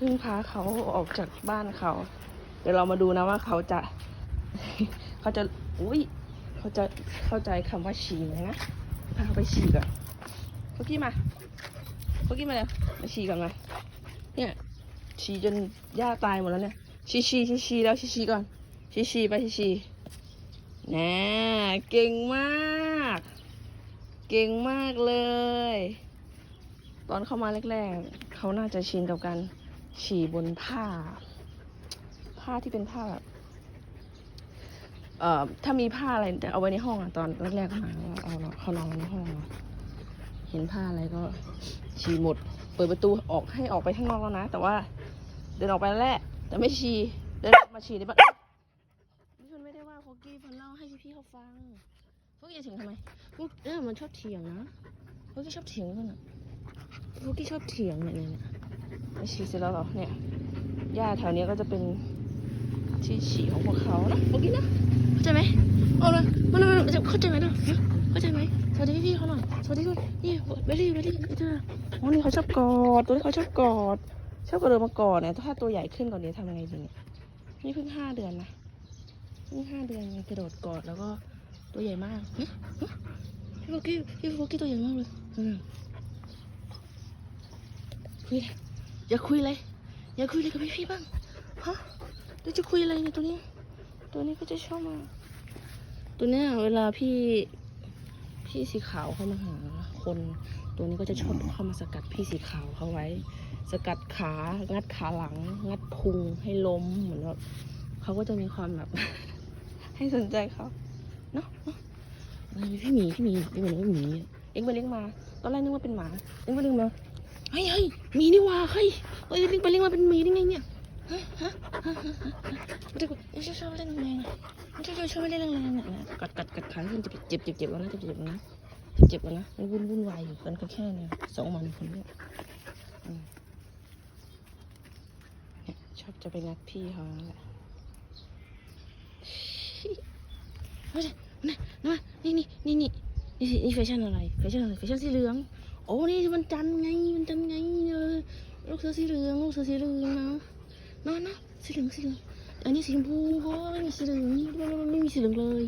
เพิ่งพาเขาออกจากบ้านเขา เดี๋ยวเรามาดูนะว่าเขาจะ เขาจะ อุ้ยเขาจะเข้าใจคำว่าฉี่ไหมนะพาไปฉี่ก่อนพวกกี้มาพวกกี้มาแล้วมาฉี่ก่อนมาเนี่ยฉี่จนหญ้าตายหมดแล้วเนี่ยฉี่ฉี่ฉี่ฉี่แล้วฉี่ฉี่ก่อนฉี่ฉี่ไปฉี่ฉี่แน่เก่งมาก เก่งมากเลย ตอนเข้ามาแรกๆ เขาน่าจะชินกับการ ฉี่บนผ้า ผ้าที่เป็นผ้าแบบเอ่อถ้ามีผ้าอะไรแต่เอาไว้ในห้องอะตอนแรกๆเข้ามาก็เอาเนาะเขานอนไว้ในห้องเนาะเห็นผ้าอะไรก็ฉี่หมด เปิดประตูออกให้ออกไปข้างนอกแล้วนะ แต่ว่า เดินออกไปแล้วแหละแต่ไม่ฉี่เดินกลับมาฉี่ในบ้านนี่มันไม่ได้ว่าโฟกี้มันเล่าให้พี่ๆเขาฟังพวกอย่าเถียงทำไมพวกเออมันชอบเถียงนะพวกกี้ชอบเถียงกันอะพวกกี้ชอบเถียงเนี่ยเนี่ย เนี่ยไม่ฉี่เสร็จแล้วเหรอเนี่ยหญ้าแถวเนี้ยก็จะเป็นที่ฉี่ของพวกเขานะพวกกี้นะเข้าใจไหมเอาเลยมาเลยมาเลยเข้าใจไหมเนาะเข้าใจไหมสวัสดีพี่ๆเขาหน่อยสวัสดีด้วยนี่เบลลี่เบลลี่เธออ๋อนี่เขาชอบกอดตัวนี้เขาชอบกอดชอบกระโดดมาก่อนเนี่ยถ้าตัวใหญ่ขึ้นกว่านี้ทำยังไงดีเนี่ยนี่เพิ่งห้าเดือนนะเพิ่งห้าเดือนยังกระโดดกอดแล้วก็ตัวใหญ่มากฮะฮะพี่โฟกี้พี่โฟกี้ตัวใหญ่มากเลยอืมคุยเลย อย่าคุยเลย อย่าคุยเลยกับพี่พี่ๆบ้างฮะเดี๋ยวจะคุยอะไรเนี่ยตัวนี้ ตัวนี้ก็จะชอบมา ตัวเนี้ยเวลาพี่พี่สีขาวเข้ามาหาคนตัวนี้ก็จะชอบเข้ามาสกัดพี่สีขาวเขาไว้ สกัดขา งัดขาหลัง งัดพุงให้ล้มเหมือนแบบเขาก็จะมีความแบบ ให้สนใจเขาเนาะเนาะเออพี่หมีพี่หมีพี่หมีพี่หมีเอ็งไปเลี้ยงมา ตอนแรกนึกว่าเป็นหมาเอ็งไปเลี้ยงมา เฮ้ยเฮ้ยมีนี่ว่าเฮ้ยเฮ้ยเอ็งไปลี้ยงมาเป็นมีได้ไงเนี่ยฮะฮะฮะฮะฮะไม่ได้กูไม่ชอบเล่นแรงไม่ชอบชอบเล่นแรงๆเนี่ยกัดกัดกัดขาขึ้นจะเจ็บเจ็บเจ็บแล้วนะเจ็บเจ็บนะเจ็บเจ็บแล้วนะมันวุ่นวุ่นวายอยู่กันก็แค่เนี่ยสองวันคนเนี้ยเนี่ยชอบจะไปงัดพี่เขาแหละเฮ้ยนี่นี่นี่นี่นี่นี่ นี่นี่แฟชั่นอะไรแฟชั่นอะไรแฟชั่นสีเหลืองโอ้นี่มันจันไงมันจันไงเออลูกเสือสีเหลืองลูกเสือสีเหลืองนะนะนะสีเหลืองสีเหลืองอันนี้สีชมพูเพราะไม่มีสีเหลืองไม่มีสีเหลืองเลย